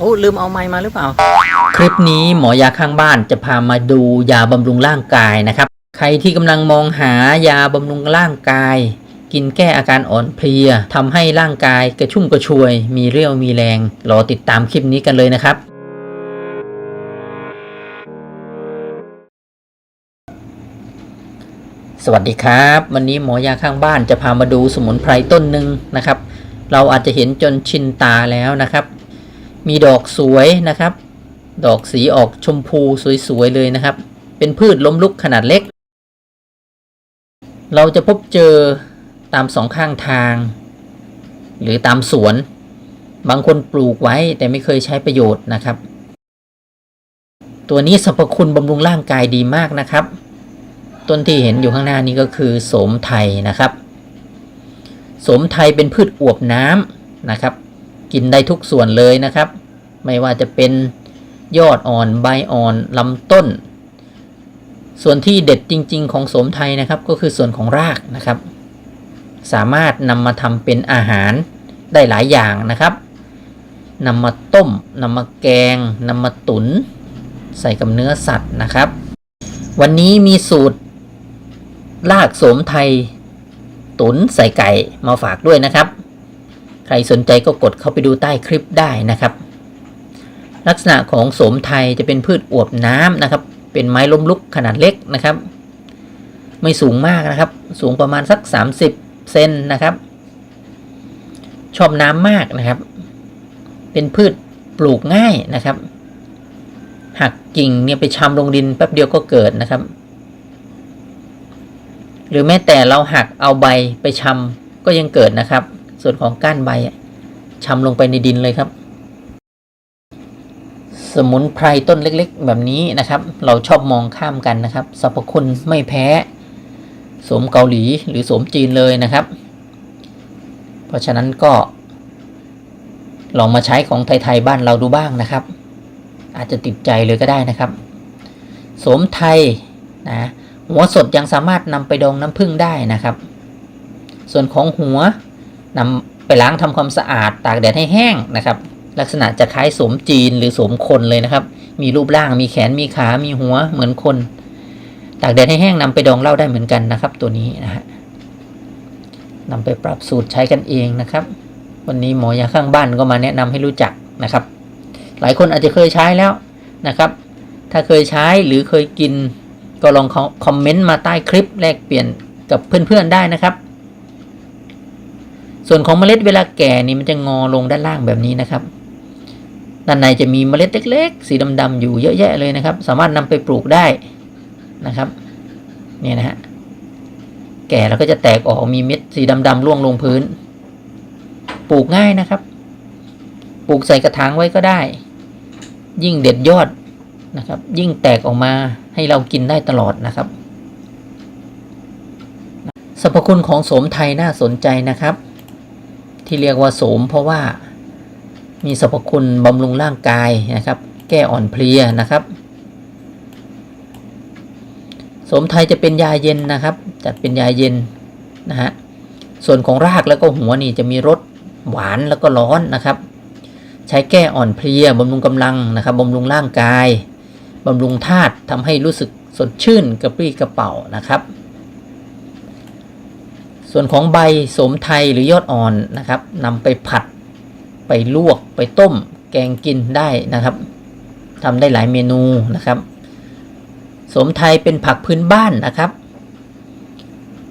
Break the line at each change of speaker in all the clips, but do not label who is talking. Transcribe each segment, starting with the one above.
โอ้ลืมเอาไม้มาหรือเปล่า
คลิปนี้หมอยาข้างบ้านจะพามาดูยาบำรุงร่างกายนะครับ ใครที่กำลังมองหายาบำรุงร่างกาย กินแก้อาการอ่อนเพลียทำให้ร่างกายกระชุ่มกระชวย มีเรี่ยวมีแรง รอติดตามคลิปนี้กันเลยนะครับ สวัสดีครับ วันนี้หมอยาข้างบ้านจะพามาดูสมุนไพรต้นหนึ่งนะครับ เราอาจจะเห็นจนชินตาแล้วนะครับ มีดอกสวยนะครับ ดอกสีออกชมพูสวยๆเลยนะครับ เป็นพืชล้มลุกขนาดเล็ก เราจะพบเจอตามสองข้างทาง หรือตามสวน บางคนปลูกไว้แต่ไม่เคยใช้ประโยชน์นะครับ ตัวนี้สรรพคุณบำรุงร่างกายดีมากนะครับ ต้นที่เห็นอยู่ข้างหน้านี้ก็คือโสมไทยนะครับ โสมไทยเป็นพืชอวบน้ำนะครับ กินได้ทุกส่วนเลยนะครับ ไม่ว่าจะเป็นยอดอ่อนใบอ่อนลำต้น ส่วนที่เด็ดจริง ๆ ของโสมไทยนะครับก็คือส่วนของรากนะครับ สามารถนำมาทำเป็นอาหารได้หลายอย่างนะครับนำมาต้มนำมาแกงนำมาตุนใส่กับเนื้อสัตว์นะครับ วันนี้มีสูตรรากโสมไทย ตุนใส่ไก่มาฝากด้วยนะครับ ครสนใจก็กดเข้าไปดูใต้คลิปได้นะครับ ลักษณะของโสมไทยจะเป็นพืชอวบน้ำนะครับ เป็นไม้ล้มลุกขนาดเล็กนะครับ ไม่สูงมากนะครับ สูงประมาณสัก 30 เซนนะครับ ชอบน้ำมากนะครับ เป็นพืชปลูกง่ายนะครับ หักกิ่งเนี่ยไปชำลงดินแป๊บเดียวก็เกิดนะครับ หรือแม้แต่เราหักเอาใบไปชำก็ยังเกิดนะครับ ส่วนของก้านใบอะชำลงไปในดินเลยครับ สมุนไพรต้นเล็กๆ แบบนี้นะครับ เราชอบมองข้ามกันนะครับสรรพคุณไม่แพ้สมเกาหลีหรือสมจีนเลยนะครับ เพราะฉะนั้นก็ ลองมาใช้ของไทยๆบ้านเราดูบ้างนะครับ อาจจะติดใจเลยก็ได้นะครับสมไทยนะหัวสดยังสามารถนำไปดองน้ำผึ้งได้นะครับ ส่วนของหัว นำไปล้างทำความสะอาดตากแดดให้แห้งนะครับ ลักษณะจะคล้ายสมจีนหรือสมคนเลยนะครับ มีรูปร่างมีแขนมีขา มีหัวเหมือนคน ตากแดดให้แห้งนำไปดองเหล้าได้เหมือนกันนะครับ ตัวนี้นะฮะนำไปปรับสูตรใช้กันเองนะครับ วันนี้หมอยาข้างบ้านก็มาแนะนำให้รู้จักนะครับ หลายคนอาจจะเคยใช้แล้วนะครับ ถ้าเคยใช้หรือเคยกินก็ลองคอมเมนต์มาใต้คลิปแลกเปลี่ยนกับเพื่อนๆได้นะครับ ส่วนของเมล็ดเวลาแก่นี่มันจะงอลงด้านล่างแบบนี้นะครับด้านในจะมีเมล็ดเล็กๆ สีดำๆอยู่เยอะแยะเลยนะครับ สามารถนำไปปลูกได้นะครับเนี่ยนะฮะแก่แล้วก็จะแตกออกมีเม็ดสีดำๆร่วงลงพื้น ปลูกง่ายนะครับ ปลูกใส่กระถางไว้ก็ได้ ยิ่งเด็ดยอดนะครับ ยิ่งแตกออกมาให้เรากินได้ตลอดนะครับสรรพคุณของโสมไทยน่าสนใจนะครับ ที่เรียกว่าโสม เพราะว่ามีสรรพคุณบำรุงร่างกายนะครับ แก้อ่อนเพลียนะครับโสมไทยจะเป็นยาเย็นนะครับจัดเป็นยาเย็นนะฮะส่วนของรากแล้วก็หัวนี่จะมีรสหวานแล้วก็ร้อนนะครับ ใช้แก้อ่อนเพลียบำรุงกำลังนะครับบำรุงร่างกายบำรุงธาตุทำให้รู้สึกสดชื่นกระปรี้กระเป๋านะครับ ส่วนของใบโสมไทยหรือยอดอ่อนนะครับนำไปผัดไปลวกไปต้ม แกงกินได้นะครับทำได้หลายเมนูนะครับโสมไทยเป็นผักพื้นบ้านนะครับ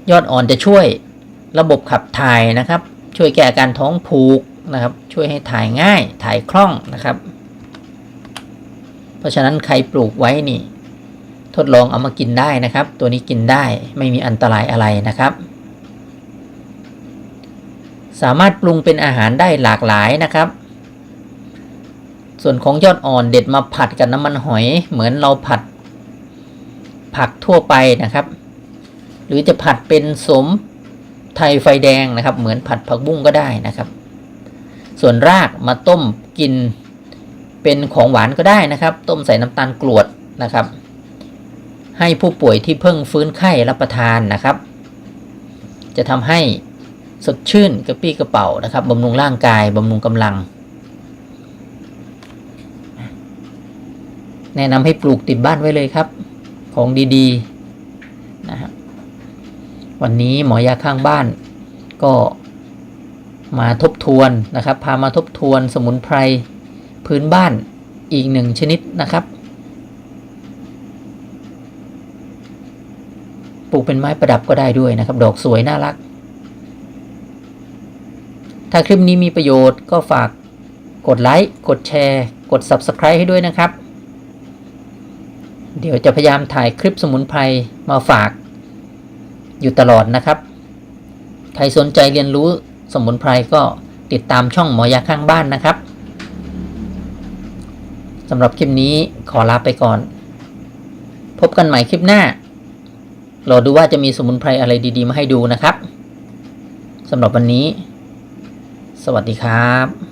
ยอดอ่อนจะช่วยระบบขับถ่ายนะครับ ช่วยแก้อาการท้องผูกนะครับ ช่วยให้ถ่ายง่ายถ่ายคล่องนะครับ เพราะฉะนั้นใครปลูกไว้นี่ ทดลองเอามากินได้นะครับ ตัวนี้กินได้ไม่มีอันตรายอะไรนะครับ สามารถปรุงเป็นอาหารได้หลากหลายนะครับ ส่วนของยอดอ่อนเด็ดมาผัดกับน้ำมันหอย เหมือนเราผัดผักทั่วไปนะครับ หรือจะผัดเป็นสมไทยไฟแดงนะครับ เหมือนผัดผักบุ้งก็ได้นะครับ ส่วนรากมาต้มกินเป็นของหวานก็ได้นะครับ ต้มใส่น้ำตาลกรวดนะครับ ให้ผู้ป่วยที่เพิ่งฟื้นไข้รับประทานนะครับ จะทำให้ สดชื่นกระปี้กระเป๋านะครับบำรุงร่างกายบำรุงกำลัง แนะนำให้ปลูกติดบ้านไว้เลยครับ ของดีๆนะฮะวันนี้หมอยาข้างบ้านก็มาทบทวนนะครับ พามาทบทวนสมุนไพรพื้นบ้านอีกหนึ่งชนิดนะครับ ปลูกเป็นไม้ประดับก็ได้ด้วยนะครับ ดอกสวยน่ารัก ถ้าคลิปนี้มีประโยชน์ก็ฝากกดไลค์ กดแชร์ กด Subscribe ให้ด้วยนะครับ เดี๋ยวจะพยายามถ่ายคลิปสมุนไพรมาฝาก อยู่ตลอดนะครับ ใครสนใจเรียนรู้สมุนไพรก็ติดตามช่องหมอยาข้างบ้านนะครับสำหรับคลิปนี้ขอลาไปก่อน พบกันใหม่คลิปหน้า รอดูว่าจะมีสมุนไพรอะไรดีๆ มาให้ดูนะครับสำหรับวันนี้ สวัสดีครับ